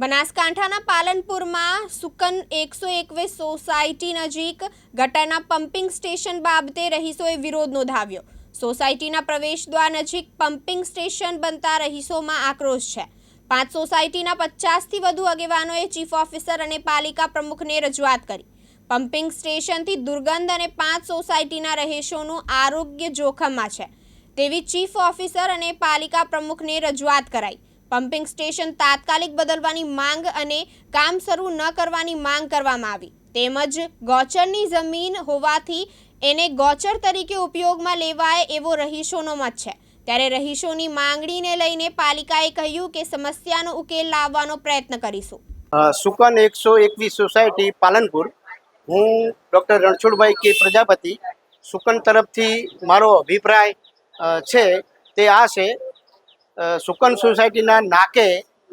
બનાસકાંઠાના પાલનપુરમાં સુકન એકસો એકવીસ સોસાયટી નજીક ગટરના પમ્પિંગ સ્ટેશન બાબતે રહીશોએ વિરોધ નોંધાવ્યો. સોસાયટીના પ્રવેશદ્વાર નજીક પમ્પિંગ સ્ટેશન બનતા રહીશોમાં આક્રોશ છે. પાંચ સોસાયટીના પચાસથી વધુ આગેવાનોએ ચીફ ઓફિસર અને પાલિકા પ્રમુખને રજૂઆત કરી. પમ્પિંગ સ્ટેશનથી દુર્ગંધ અને પાંચ સોસાયટીના રહીશોનું આરોગ્ય જોખમમાં છે. તેવી ચીફ ઓફિસર અને પાલિકા પ્રમુખને રજૂઆત કરાઈ. પમ્પિંગ સ્ટેશન તાત્કાલિક બદલવાની માંગ અને કામ શરૂ ન કરવાની માંગ કરવામાં આવી. તેમજ ગોચરની જમીન હોવાથી એને ગોચર તરીકે ઉપયોગમાં લેવાય એવો રહીશોનો મત છે. ત્યારે રહીશોની માંગણીને લઈને પાલિકાએ કહ્યું કે સમસ્યાનો ઉકેલ લાવવાનો પ્રયત્ન કરીશું. સુકન એકસો એકવીસ સોસાયટી પાલનપુર. હું ડૉક્ટર રણછોડભાઈ કે પ્રજાપતિ. સુકન તરફથી મારો અભિપ્રાય છે, તે આ છે. સુકન સોસાયટીના નાકે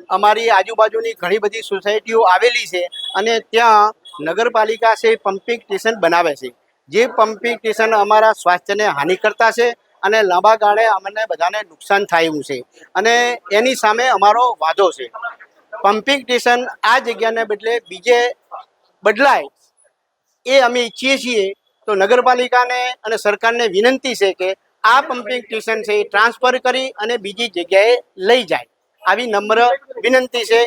અમારી આજુબાજુની ઘણી બધી સોસાયટીઓ આવેલી છે અને ત્યાં નગરપાલિકા છે પમ્પિંગ સ્ટેશન બનાવે છે. જે પમ્પિંગ સ્ટેશન અમારા સ્વાસ્થ્યને હાનિ કરતા છે અને લાંબા ગાળે અમને બધાને નુકસાન થાય છે. અને એની સામે અમારો વાંધો છે. પમ્પિંગ સ્ટેશન આ જગ્યાને બદલે બીજે બદલાય એ અમે ઈચ્છીએ છીએ. તો નગરપાલિકાને અને સરકારને વિનંતી છે કે આ પમ્પિંગ સ્ટેશન છે એ ટ્રાન્સફર કરી અને બીજી જગ્યાએ લઈ જાય. આવી નમ્ર વિનંતી છે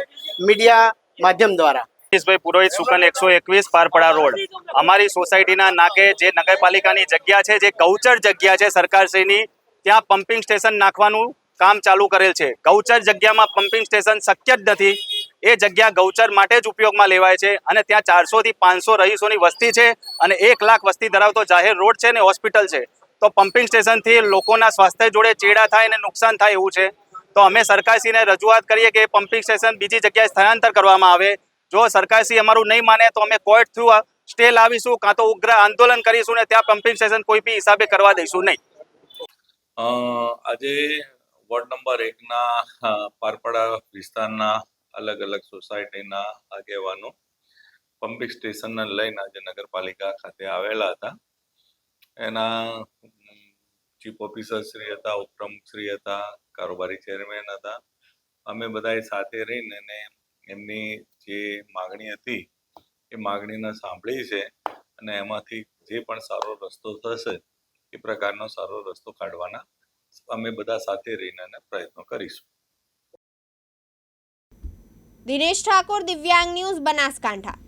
મીડિયા માધ્યમ દ્વારા. મનીષભાઈ પુરોહિત સુકન એકસો એકવીસ પારપડા રોડ. અમારી સોસાયટીના નાકે જે નગરપાલિકાની જગ્યા છે, જે ગૌચર જગ્યા છે સરકારશ્રીની, ત્યાં પમ્પિંગ સ્ટેશન નાખવાનું કામ ચાલુ કરેલ છે. ગૌચર જગ્યામાં પમ્પિંગ સ્ટેશન શક્ય જ નથી. એ જગ્યા ગૌચર માટે જ ઉપયોગમાં લેવાય છે અને ત્યાં ચારસોથી પાંચસો રહીશોની વસ્તી છે અને એક લાખ વસ્તી ધરાવતો જાહેર રોડ છે ને હોસ્પિટલ છે. તો પમ્પિંગ સ્ટેશનથી લોકોના સ્વાસ્થ્ય જોડે ચેડા થાય અને નુકસાન થાય એવું છે. તો અમે સરકારશ્રીને રજૂઆત કરીએ કે પમ્પિંગ સ્ટેશન બીજી જગ્યાએ સ્થળાંતર કરવામાં આવે. જો સરકારશ્રી અમારું નહીં માને તો અમે કોર્ટ થ્રુ સ્ટે લાવીશું, કાં તો ઉગ્ર આંદોલન કરીશું ને ત્યાં પમ્પિંગ સ્ટેશન કોઈ બી હિસાબે કરવા દઈશું નહીં. આજે વોર્ડ નંબર એકના પારપડા વિસ્તારના અલગ અલગ સોસાયટીના આગેવાનો પમ્પિંગ સ્ટેશનને લઈને આજે નગરપાલિકા ખાતે આવેલા હતા. એના ચીફ ઓફિસર શ્રી હતા, ઉપપ્રમુખ શ્રી હતા, કારોબારી ચેરમેન હતા. અમે બધાએ સાથે રહીને અને એમની જે માગણી હતી, એ માગણીને સાંભળી છે અને એમાંથી જે પણ સારો રસ્તો થશે, એ પ્રકારનો સારો રસ્તો કાઢવાના અમે બધા સાથે રહીને પ્રયત્નો કરીશું. દિનેશ ઠાકોર, દિવ્યાંગ ન્યૂઝ, બનાસકાંઠા.